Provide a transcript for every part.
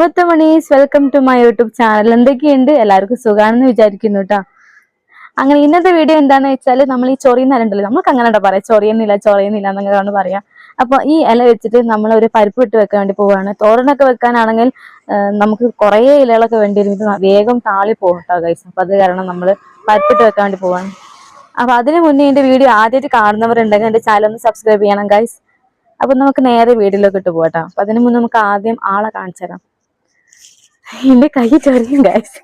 മുത്തമണീസ് welcome to my YouTube channel എന്തൊക്കെയുണ്ട്? എല്ലാവർക്കും സുഖാണെന്ന് വിചാരിക്കുന്നു കേട്ടോ അങ്ങനെ ഇന്നത്തെ വീഡിയോ എന്താണെന്ന് വെച്ചാൽ നമ്മൾ ഈ ചൊറിയുന്ന ഉണ്ടല്ലോ നമുക്ക് അങ്ങനെ ഉണ്ടോ പറയാം. ചൊറിയുന്നില്ല ചൊറിയുന്നില്ല എന്നൊക്കെയാണ് പറയാം. അപ്പൊ ഈ ഇല വെച്ചിട്ട് നമ്മൾ ഒരു പരിപ്പ് ഇട്ട് വെക്കാൻ വേണ്ടി പോവുകയാണ് തോരനൊക്കെ വെക്കാനാണെങ്കിൽ നമുക്ക് കുറേ ഇലകളൊക്കെ വേണ്ടി ഇത് വേഗം താളി പോകും കേട്ടോ ഗൈസ് അപ്പൊ അത് കാരണം നമ്മൾ പരിപ്പിട്ട് വെക്കാൻ വേണ്ടി പോവാണ്. അപ്പൊ അതിന് മുന്നേ എന്റെ വീഡിയോ ആദ്യമായിട്ട് കാണുന്നവരുണ്ടെങ്കിൽ എന്റെ ചാനൽ ഒന്ന് സബ്സ്ക്രൈബ് ചെയ്യണം ഗൈസ് അപ്പൊ നമുക്ക് നേരെ വീഡിയോയിലേക്ക് ഇട്ട് പോകട്ടോ അപ്പൊ അതിന് മുന്നേ നമുക്ക് ആദ്യം ആളെ കാണിച്ചു തരാം. എന്റെ കൈ ചെറിയും ഗൈസ്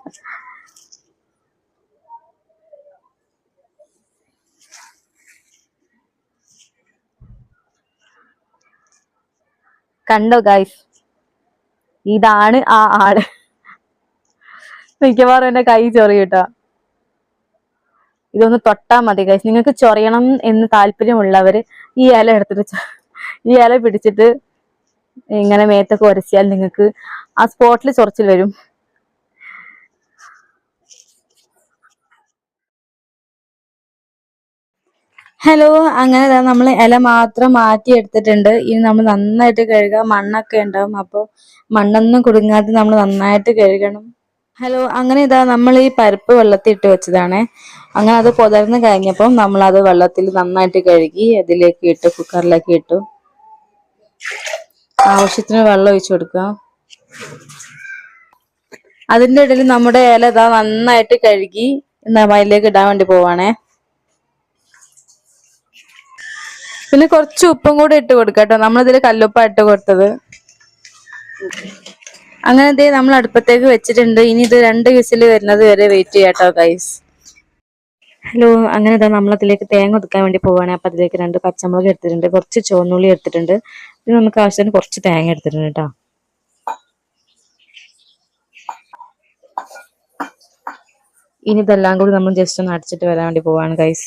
കണ്ടോ ഗൈസ് ഇതാണ് ആ ആൾ. മിക്കവാറും എന്റെ കൈ ചൊറിയിട്ടോ ഇതൊന്ന് തൊട്ടാ മതി ഗൈസ് നിങ്ങൾക്ക് ചൊറിയണം എന്ന് താല്പര്യമുള്ളവര് ഈ ഇല എടുത്തിട്ട് ഈ ഇല പിടിച്ചിട്ട് ഇങ്ങനെ മേത്തൊക്കെ ഉരച്ചിയാൽ നിങ്ങൾക്ക് ആ സ്പോട്ടിൽ ചൊറിച്ചിൽ വരും. ഹലോ അങ്ങനെ നമ്മൾ ഇല മാത്രം മാറ്റി എടുത്തിട്ടുണ്ട് ഇനി നമ്മൾ നന്നായിട്ട് കഴുകുക മണ്ണൊക്കെ ഉണ്ടാവും. അപ്പോൾ മണ്ണൊന്നും കുടുങ്ങാതെ നമ്മൾ നന്നായിട്ട് കഴുകണം. ഹലോ അങ്ങനെ ഇതാ നമ്മൾ ഈ പരിപ്പ് വെള്ളത്തിൽ ഇട്ട് വെച്ചതാണേ. അങ്ങനെ അത് പുതർന്ന് കഴിഞ്ഞപ്പോൾ നമ്മൾ അത് വെള്ളത്തിൽ നന്നായിട്ട് കഴുകി അതിലേക്ക് ഇട്ട് കുക്കറിലേക്ക് ഇട്ടു. ആവശ്യത്തിന് വെള്ളം ഒഴിച്ചു കൊടുക്കുക. അതിന്റെ ഇടയിൽ നമ്മുടെ ഇല ഇതാ നന്നായിട്ട് കഴുകി മയിലേക്ക് ഇടാൻ വേണ്ടി പോവാണേ. പിന്നെ കുറച്ച് ഉപ്പും കൂടെ ഇട്ട് കൊടുക്കാം കേട്ടോ നമ്മളിതിൽ കല്ലുപ്പ ഇട്ട് കൊടുത്തത്. അങ്ങനെ ഇതേ നമ്മൾ അടുപ്പത്തേക്ക് വെച്ചിട്ടുണ്ട്. ഇനി ഇത് രണ്ട് വിസിൽ വരുന്നത് വരെ വെയിറ്റ് ചെയ്യാട്ടോ ഗൈസ് ഹലോ അങ്ങനെ ഇതാ നമ്മളതിലേക്ക് തേങ്ങ ഒതുക്കാൻ വേണ്ടി പോവാണ്. അപ്പൊ അതിലേക്ക് രണ്ട് പച്ചമുളക് എടുത്തിട്ടുണ്ട്. കുറച്ച് ചുവന്നുള്ളി എടുത്തിട്ടുണ്ട്. പിന്നെ നമുക്ക് ആവശ്യത്തിന് കുറച്ച് തേങ്ങ എടുത്തിട്ടുണ്ട് കേട്ടോ. ഇനി ഇതെല്ലാം കൂടി നമ്മൾ ജസ്റ്റ് ഒന്ന് അടിച്ചിട്ട് വരാൻ വേണ്ടി പോവാണ് ഗൈസ്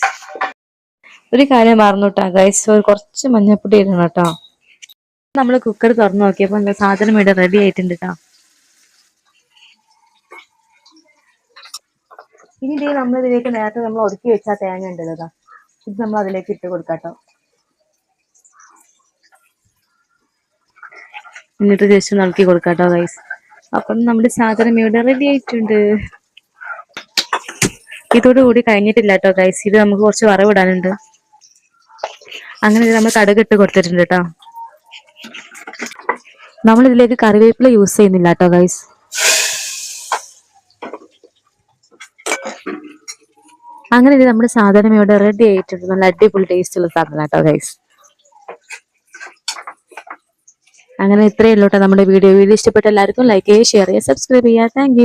ഒരു കാര്യം മറന്നു ഗൈസ് ഒരു കുറച്ച് മഞ്ഞപ്പൊടി ഇടണം കേട്ടോ. നമ്മൾ കുക്കർ തുറന്നു നോക്കിയപ്പോൾ സാധനം ഇവിടെ റെഡി ആയിട്ടുണ്ട് കേട്ടോ ഇനി ഇതേ നമ്മൾ ഇതിലേക്ക് നേരത്തെ നമ്മൾ ഒതുക്കി വെച്ച തേങ്ങ തേങ്ങ ഉണ്ടല്ലോ ഇത് നമ്മൾ അതിലേക്ക് ഇട്ട് കൊടുക്കാട്ടോ എന്നിട്ട് ജസ്റ്റ് നൽകി കൊടുക്കാട്ടോ ഗൈസ് അപ്പം നമ്മുടെ സാധനം ഇവിടെ റെഡി ആയിട്ടുണ്ട്. ഇതോടുകൂടി കഴിഞ്ഞിട്ടില്ല കേട്ടോ ഗൈസ് ഇത് നമുക്ക് കുറച്ച് വറവിടാനുണ്ട്. അങ്ങനെ ഇത് നമ്മൾ കടുക് ഇട്ട് കൊടുത്തിട്ടുണ്ട് കേട്ടോ. നമ്മൾ ഇതിലേക്ക് കറിവേപ്പില യൂസ് ചെയ്യുന്നില്ല കേട്ടോ ഗൈസ് അങ്ങനെ ഇത് നമ്മുടെ സാധനം ഇവിടെ റെഡി ആയിട്ടുണ്ട്. നല്ല അടിപൊളി ടേസ്റ്റ് ഉള്ള സാധനം കേട്ടോ ഗൈസ് അങ്ങനെ ഇത്രയേ ഉള്ളൂട്ടോ നമ്മുടെ വീഡിയോ വീഡിയോ ഇഷ്ടപ്പെട്ട എല്ലാവർക്കും ലൈക്ക് ചെയ്യുക ഷെയർ ചെയ്യുക സബ്സ്ക്രൈബ് ചെയ്യുക. താങ്ക്